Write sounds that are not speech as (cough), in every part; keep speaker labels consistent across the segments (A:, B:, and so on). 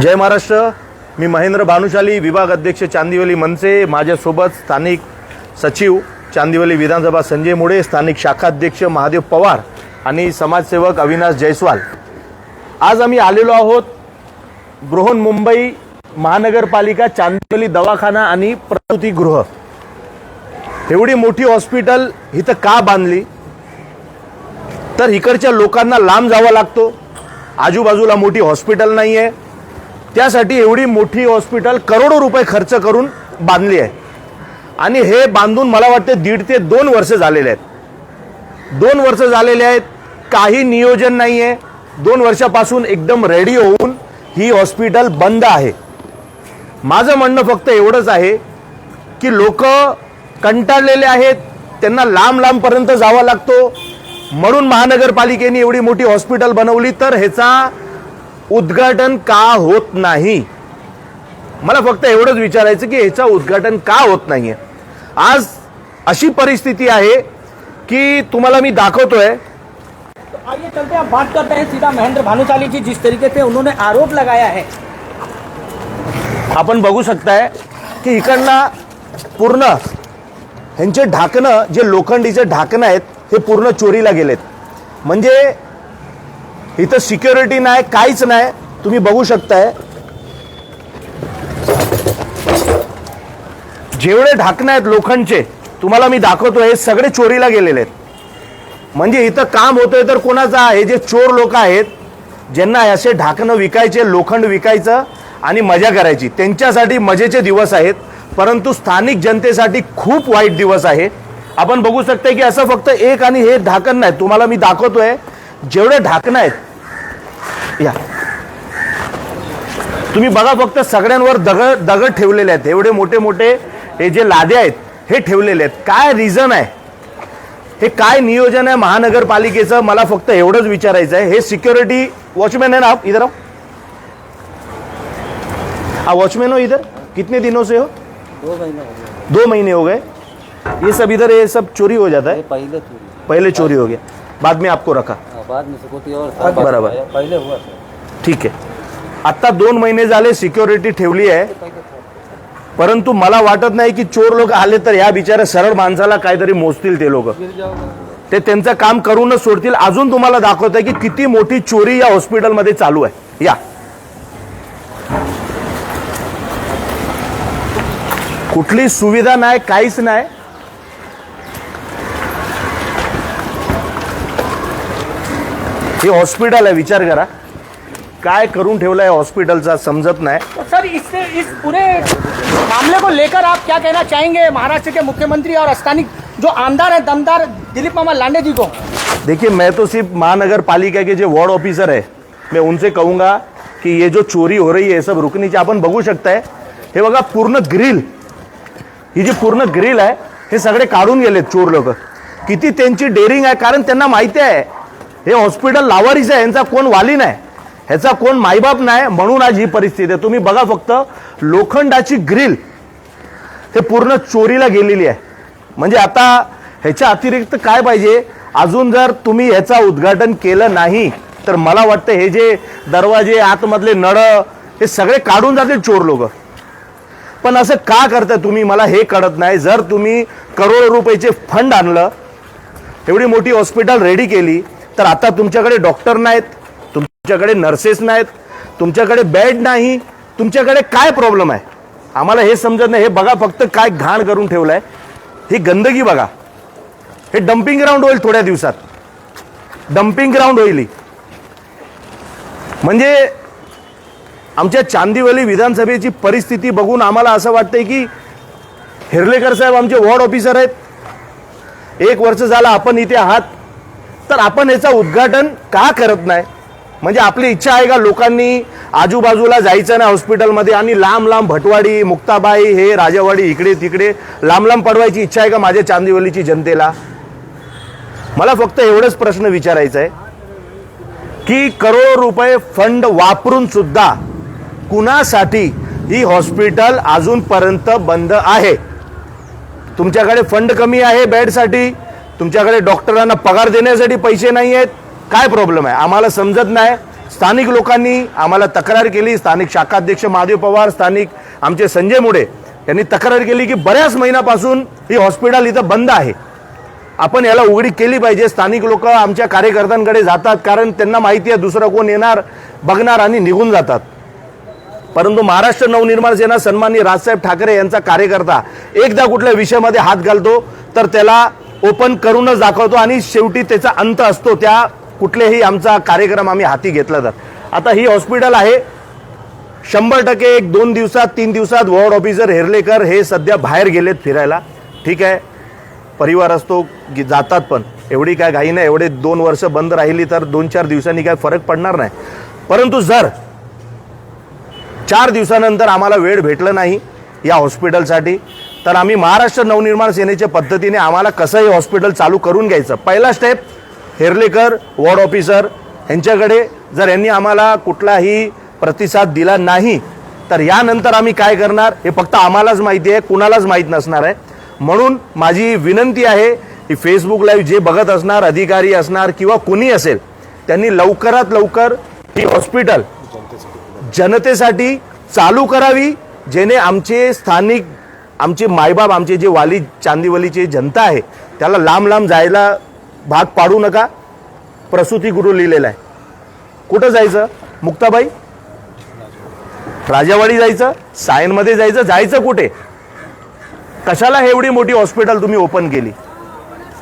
A: जय महाराष्ट्र. मी महेंद्र भानुशाली विभाग अध्यक्ष चांदिवली मनसे माझ्यासोबत स्थानिक सचिव चांदिवली विधानसभा संजय मुळे स्थानिक शाखाध्यक्ष महादेव पवार आणि समाजसेवक अविनाश जयस्वाल आज आम्ही आलेलो आहोत बृहन्मुंबई महानगरपालिका चांदिवली दवाखाना आणि प्रसूतीगृह एवढी मोठी हॉस्पिटल इथं का बांधली? तर इकडच्या लोकांना लांब जावा लागतो. आजूबाजूला मोठी हॉस्पिटल नाही आहे त्यासाठी एवढी मोठी हॉस्पिटल करोडो रुपये खर्च करून बांधली आहे. आणि हे बांधून मला वाटतं दीड ते दोन वर्ष झालेले आहेत. दोन वर्ष झालेले आहेत. काही नियोजन नाही आहे दोन वर्षापासून एकदम रेडी होऊन ही हॉस्पिटल बंद आहे. माझं म्हणणं फक्त एवढंच आहे की लोक कंटाळलेले आहेत. त्यांना लांब लांबपर्यंत जावा लागतो. म्हणून महानगरपालिकेने एवढी मोठी हॉस्पिटल बनवली तर ह्याचा उद्घाटन का होत नाही? मला फक्त एवढंच विचारायचं की ह्याचं उद्घाटन का होत नाहीये? आज अशी परिस्थिती आहे की तुम्हाला मी दाखवतोय.
B: आइए चलते हैं बात करते हैं सीधा महेंद्र भानुशाली जी जिस तरीके से उन्होंने आरोप लगाया है।
A: आपण बघू शकताय की इकडनं पूर्ण ह्यांचे ढाकणं जे लोखंडीचे ढाकणं आहेत हे पूर्ण चोरीला गेलेत. म्हणजे इथं सिक्युरिटी नाही काहीच नाही. तुम्ही बघू शकताय. जेवढे ढाकणं आहेत लोखंडचे तुम्हाला मी दाखवतो हे सगळे चोरीला गेलेले आहेत. म्हणजे इथं काम होतंय तर कोणाचं हे जे चोर लोक आहेत ज्यांना असे ढाकणं विकायचे लोखंड विकायचं आणि मजा करायची. त्यांच्यासाठी मजेचे दिवस आहेत परंतु स्थानिक जनतेसाठी खूप वाईट दिवस आहे. आपण बघू शकता की असं फक्त एक आणि हे ढाकण नाही. तुम्हाला मी दाखवतोय जेवढे ढाकणं आहेत या. तुम्ही बघा फक्त सगळ्यांवर दगड दगड ठेवलेले आहेत. एवढे मोठे मोठे हे जे लादे आहेत हे ठेवलेले आहेत. काय रिझन आहे? हे काय नियोजन आहे महानगरपालिकेचं? मला फक्त एवढंच विचारायचं आहे. हे सिक्योरिटी वॉचमैन है ना आप? इधर आओ. हाँ वॉचमैन हो इधर? कितने दिनों से हो?
B: दो महीने हो गए।
A: दो महीने हो गए? ये सब इधर ये सब चोरी हो जाता है?
B: पहले चोरी।
A: पहले चोरी हो गया। बाद में आपको रखा।
B: बाद में से कोई और।
A: बराबर।
B: पहले हुआ था।
A: ठीक आहे आता दोन महिने झाले सिक्युरिटी ठेवली आहे। परंतु मला वाटत नाही की चोर लोक आले तर या बिचाऱ्या सरळ माणसाला काहीतरी मोजतील ते लोक। ते त्यांचं काम करूनच सोडतील। अजून तुम्हाला दाखवत आहे की किती मोठी चोरी या हॉस्पिटलमध्ये चालू आहे। या। कुठली सुविधा नाही काहीच नाही। हे हॉस्पिटल आहे विचार करा. काय करून ठेवलंय हॉस्पिटलचा समजत नाही.
B: सर इससे इस पूरे मामले को लेकर आप क्या कहना चाहेंगे? महाराष्ट्र के मुख्यमंत्री और स्थानिक जो आमदार है दमदार दिलीप मामा लांडे जी को।
A: देखिए मैं तो सिर्फ महानगर पालिका के जो वार्ड ऑफिसर है मैं उनसे कहूंगा कि ये जो चोरी हो रही है सब रुकनी चाहिए। आपण बघू शकताय हे। बघा पूर्ण ग्रिल ही जी पूर्ण ग्रिल आहे हे सगळे काढून गेलेत चोर लोक. किती त्यांची डेअरिंग आहे कारण त्यांना माहिती आहे हे हॉस्पिटल लावारीचं आहे यांचा कोण वाली नाही. ह्याचा कोण मायबाप नाही म्हणून आज ही परिस्थिती आहे. तुम्ही बघा फक्त लोखंडाची ग्रिल हे पूर्ण चोरीला गेलेली आहे. म्हणजे आता ह्याच्या अतिरिक्त काय पाहिजे? अजून जर तुम्ही ह्याचा उद्घाटन केलं नाही तर मला वाटतं हे जे दरवाजे आतमधले नळ हे सगळे काढून जातील चोर लोक. पण असं का करताय तुम्ही? मला हे कळत नाही. जर तुम्ही करोडो रुपयाचे फंड आणलं एवढी मोठी हॉस्पिटल रेडी केली तर आता तुमच्याकडे डॉक्टर नाहीत तुमच्याकडे नर्सेस नाहीत तुमच्याकडे बेड नाही तुमच्याकडे काय प्रॉब्लेम आहे? आम्हाला हे समजत नाही. हे बघा फक्त काय घाण करून ठेवलंय. ही गंदगी बघा. हे डम्पिंग ग्राउंड होईल थोड्या दिवसात. डम्पिंग ग्राउंड होईल ही. म्हणजे आमच्या चांदिवली विधानसभेची परिस्थिती बघून आम्हाला असं वाटतंय की हिरलेकर साहेब आमचे वॉर्ड ऑफिसर आहेत. एक वर्ष झालं आपण इथे आहात. तर आपण याचं उद्घाटन का करत नाही? म्हणजे आपली इच्छा आहे का लोकांनी आजूबाजूला जायचं नाही हॉस्पिटलमध्ये आणि लांब लांब भटवाडी मुक्ताबाई हे राजावाडी इकडे तिकडे लांब लांब पडवायची इच्छा आहे का माझ्या चांदिवलीची जनतेला? मला फक्त एवढंच प्रश्न विचारायचा आहे की करोडो रुपये फंड वापरून सुद्धा कुणासाठी ही हॉस्पिटल अजूनपर्यंत बंद आहे? तुमच्याकडे फंड कमी आहे बेडसाठी तुमच्याकडे डॉक्टरांना पगार देण्यासाठी पैसे नाही आहेत. काय प्रॉब्लेम आहे? आम्हाला समजत नाही. स्थानिक लोकांनी आम्हाला तक्रार केली. स्थानिक शाखाध्यक्ष महादेव पवार स्थानिक आमचे संजय मुडे यांनी तक्रार केली की बऱ्याच महिन्यापासून ही हॉस्पिटल इथं बंद आहे. आपण याला उघडी केली पाहिजे. स्थानिक लोक आमच्या कार्यकर्त्यांकडे जातात कारण त्यांना माहिती आहे दुसरं कोण येणार बघणार आणि निघून जातात. परंतु महाराष्ट्र नवनिर्माण सेना सन्माननीय राजसाहेब ठाकरे यांचा कार्यकर्ता एकदा कुठल्या विषयामध्ये हात घालतो तर त्याला ओपन करूनच दाखवतो आणि शेवटी त्याचा अंत असतो. त्या कुठलेही आमचा कार्यक्रम आम्ही हाती घेतला तर आता ही हॉस्पिटल आहे. शंभर टक्के एक दोन दिवसात तीन दिवसात वॉर्ड ऑफिसर हेरलेकर हे सध्या बाहेर गेलेत फिरायला. ठीक आहे. परिवार असतो जातात पण. एवढी काय घाई नाही. एवढे दोन वर्ष बंद राहिली तर दोन चार दिवसांनी काय फरक पडणार नाही. परंतु जर चार दिवसानंतर आम्हाला वेळ भेटलं नाही या हॉस्पिटलसाठी. तर आम्ही महाराष्ट्र नवनिर्माण सेनेच्या पद्धतीने आम्हाला कसंही हॉस्पिटल चालू करून घ्यायचं. पहिला स्टेप हेर्लेकर वॉर्ड ऑफिसर यांच्याकडे जर यांनी आम्हाला कुठलाही प्रतिसाद दिला नाही तर यानंतर आम्ही काय करणार? हे फक्त आम्हालाच माहिती आहे कुणालाच माहीत नसणार आहे. म्हणून माझी विनंती आहे की फेसबुक लाईव्ह जे बघत असणार अधिकारी असणार किंवा कुणी असेल त्यांनी लवकरात लवकर ही हॉस्पिटल जनतेसाठी चालू करावी. जेणे आमचे स्थानिक आमचे मायबाप आमचे जे वाली चांदीवलीचे जनता आहे त्याला लांब लांब जायला भाग पाडू नका. प्रसूती गुरु लिहिलेला आहे. कुठं जायचं? मुक्ताबाई? राजावाडी जायचं? सायनमध्ये जायचं? जायचं कुठे? कशाला एवढी मोठी हॉस्पिटल तुम्ही ओपन केली?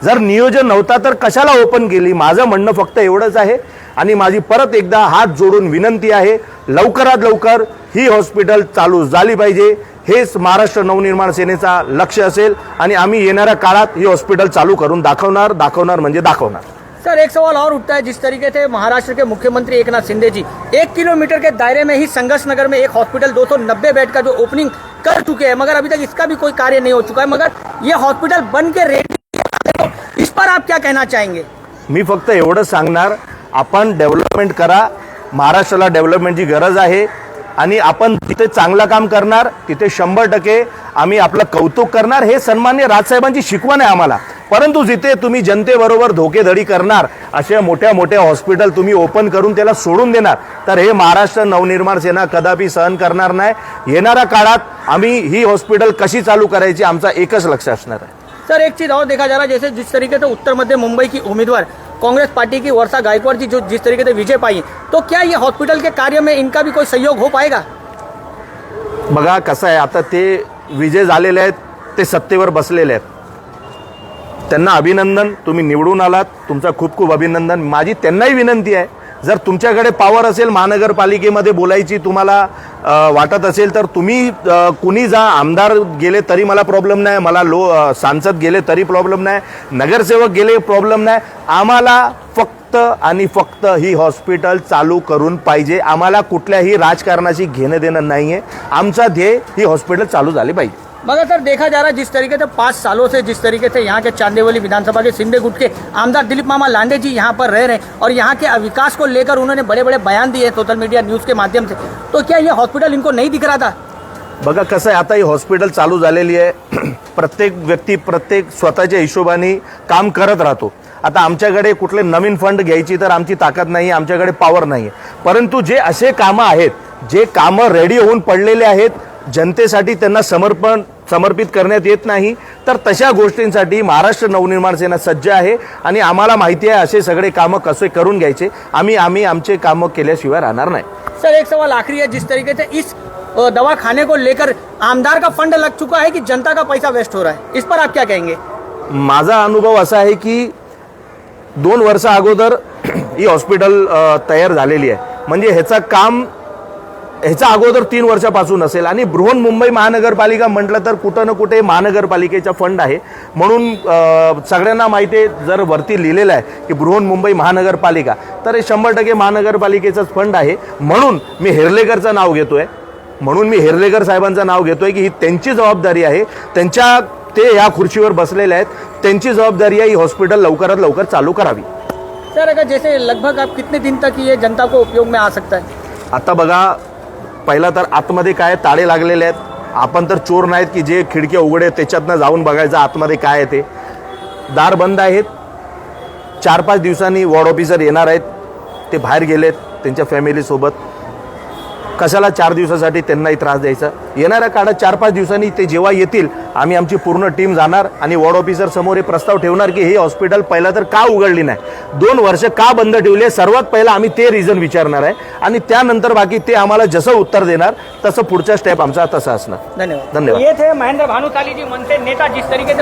A: जर नियोजन नव्हता तर कशाला ओपन केली? माझं म्हणणं फक्त एवढंच आहे आणि माझी परत एकदा हात जोडून विनंती आहे लवकरात लवकर ही हॉस्पिटल चालू झाली पाहिजे. हेच महाराष्ट्र नवनिर्माण सेनेचा लक्ष असेल आणि आम्ही येणाऱ्या काळात ही हॉस्पिटल चालू करून दाखवणार दाखवणार म्हणजे दाखवणार.
B: सर एक सवाल और उठता है जिस तरीके से महाराष्ट्र के मुख्यमंत्री एक नाथ शिंदे जी एक किलोमीटर के दायरे में ही संघर्ष नगर में एक हॉस्पिटल 290 बेड का जो ओपनिंग कर चुके हैं मगर अभी तक इसका भी कोई कार्य नहीं हो चुका है मगर ये हॉस्पिटल बन के रेडी इस पर आप क्या कहना चाहेंगे?
A: मी फक्त एवढं सांगणार आपण डेव्हलपमेंट करा. महाराष्ट्राला डेव्हलपमेंटची गरज आहे. आणि आपण तिथे चांगलं काम करणार तिथे शंभर टक्के आम्ही आपलं कौतुक करणार. हे सन्मान्य राजसाहेबांची शिकवण आहे आम्हाला. परंतु जिथे तुम्ही जनतेबरोबर धोकेधडी करणार अशा मोठ्या मोठ्या हॉस्पिटल तुम्ही ओपन करून त्याला सोडून देणार तर हे महाराष्ट्र नवनिर्माण सेना कदापि सहन करणार नाही. येणाऱ्या काळात आम्ही ही हॉस्पिटल कशी चालू करायची आमचा एकच लक्ष असणार आहे.
B: सर एक चीज और देखा जा रहा है जैसे जिस तरीके से उत्तर मध्य मुंबई की उम्मीदवार कांग्रेस पार्टी की वर्षा गायकवाड़ जी जो जिस तरीके से विजय पाई तो क्या ये हॉस्पिटल के कार्य में इनका भी कोई सहयोग हो पाएगा?
A: बघा कसं आहे आता ते विजय झालेले आहेत ते सत्तेवर बसलेले आहेत. त्यांना अभिनंदन तुम्ही निवडून आलात तुमचा खूप खूप अभिनंदन. माझी त्यांनाही विनंती आहे जर तुमच्याकडे पॉवर असेल महानगरपालिकेमध्ये बोलायची तुम्हाला वाटत असेल तर तुम्ही कुणी जा आमदार गेले तरी मला प्रॉब्लेम नाही मला लो सांसद गेले तरी प्रॉब्लेम नाही नगरसेवक गेले प्रॉब्लेम नाही. आम्हाला फक्त आणि फक्त ही हॉस्पिटल चालू करून पाहिजे. आम्हाला कुठल्याही राजकारणाशी घेणं देणं नाही आहे आमचा ध्येय ही हॉस्पिटल चालू झाली पाहिजे.
B: मगर सर देखा जा रहा है जिस तरीके से पाँच सालों से जिस तरीके से यहाँ के चांदेवली विधानसभा के सिंधे गुट के आमदार दिलीप मामा लांडे जी यहाँ पर रह रहे हैं और यहाँ के विकास को लेकर उन्होंने बड़े बड़े बयान दिए सोशल मीडिया न्यूज़ के माध्यम से। तो क्या ये हॉस्पिटल इनको नहीं दिख रहा था?
A: बघा कसं आहे आता ही हॉस्पिटल चालू झालेली आहे. (clears throat) प्रत्येक व्यक्ती प्रत्येक स्वतःच्या हिशोबाने काम करत राहतो. आता आमच्याकडे कुठले नवीन फंड घ्यायची तर आमची ताकद नाही आमच्याकडे पॉवर नाही आहे परंतु जे असे कामं आहेत जे कामं रेडी होऊन पडलेले आहेत जनतेसाठी त्यांना समर्पण समर्पित करण्यात येत नाही. तर तशा गोष्टींसाठी महाराष्ट्र नवनिर्माण सेना सज्ज आहे आणि आम्हाला माहिती आहे असे सगळे कामं कसे करून घ्यायचे. आम्ही आम्ही आमचे कामं केल्याशिवाय राहणार नाही.
B: सर एक सवाल आखिरी है जिस तरीके से इस अ, दवा खाने को लेकर आमदार का फंड लग चुका है कि जनता का पैसा वेस्ट हो रहा है? इस पर आप क्या कहेंगे?
A: माझा अनुभव असा आहे की दोन वर्ष अगोदर (clears throat) ही हॉस्पिटल तयार झालेली आहे. म्हणजे ह्याचं काम ह्याच्या अगोदर तीन वर्षापासून असेल. आणि बृहन्मुंबई महानगरपालिका म्हटलं तर कुठं ना कुठे महानगरपालिकेचा फंड आहे. म्हणून सगळ्यांना माहिती आहे जर वरती लिहिलेलं आहे की बृहन्मुंबई महानगरपालिका तर हे शंभर टक्के महानगरपालिकेचाच फंड आहे. म्हणून मी हेर्लेकरचं नाव घेतोय. म्हणून मी हेर्लेकर साहेबांचं नाव घेतोय की ही त्यांची जबाबदारी आहे. त्यांच्या ते ह्या खुर्चीवर बसलेले आहेत. त्यांची जबाबदारी आहे ही हॉस्पिटल लवकरात लवकर चालू करावी.
B: सर अगर जैसे लगभग आप कितने दिन तक ये जनता को उपयोग में आ सकता है?
A: आता बघा पहिला तर आतमध्ये काय ताळे लागलेले आहेत. आपण तर चोर नाहीत की जे खिडक्या उघडे त्याच्यातनं जाऊन बघायचं आतमध्ये काय आहे ते. दार बंद आहेत. चार पाच दिवसांनी वॉर्ड ऑफिसर येणार आहेत. ते बाहेर गेलेत त्यांच्या फॅमिलीसोबत कशाला चार दिवसासाठी त्यांनाही त्रास द्यायचा? येणाऱ्या काळात चार पाच दिवसांनी ते जेव्हा येतील आम्ही आमची पूर्ण टीम जाणार आणि वॉर्ड ऑफिसर समोर हे प्रस्ताव ठेवणार की हे हॉस्पिटल पहिला तर का उघडली नाही? दोन वर्ष का बंद ठेवली सर्वात पहिला आम्ही ते रिझन विचारणार आहे आणि त्यानंतर बाकी ते आम्हाला जसं उत्तर देणार तसं पुढचा स्टेप आमचा तसा असणार.
B: धन्यवाद.
A: धन्यवाद.
B: ये थे महेंद्र भानुशाली जी नेता जिस तरीके से